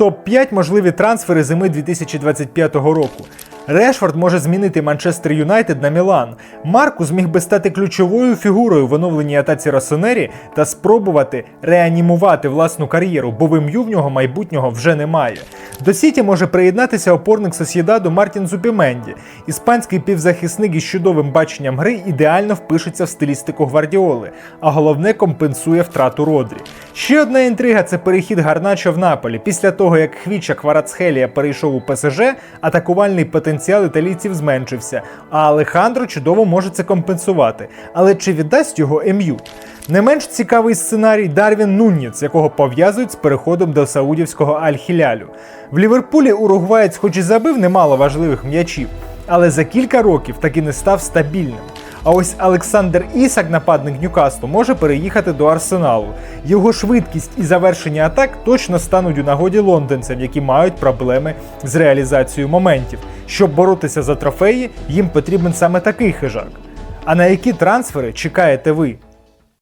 Топ-5 можливі трансфери зими 2025 року. Решфорд може змінити Манчестер Юнайтед на Мілан. Марку зміг би стати ключовою фігурою в оновленій атаці Росонері та спробувати реанімувати власну кар'єру, бо в ім'ю в нього майбутнього вже немає. До Сіті може приєднатися опорник Сосєдаду Мартін Зубіменді. Іспанський півзахисник із чудовим баченням гри ідеально впишеться в стилістику гвардіоли, а головне компенсує втрату Родрі. Ще одна інтрига це перехід Гарначо в Наполі. Після того, як Хвіча Кварацхелія перейшов у ПСЖ, атакувальний потенціал італійців зменшився, а Алехандро чудово може це компенсувати. Але чи віддасть його МЮ? Не менш цікавий сценарій Дарвін Нунніц, якого пов'язують з переходом до саудівського Аль-Хілялю. В Ліверпулі уругваєць хоч і забив немало важливих м'ячів, але за кілька років таки не став стабільним. А ось Олександр Ісак, нападник Ньюкаслу, може переїхати до Арсеналу. Його швидкість і завершення атак точно стануть у нагоді лондонцям, які мають проблеми з реалізацією моментів. Щоб боротися за трофеї, їм потрібен саме такий хижак. А на які трансфери чекаєте ви?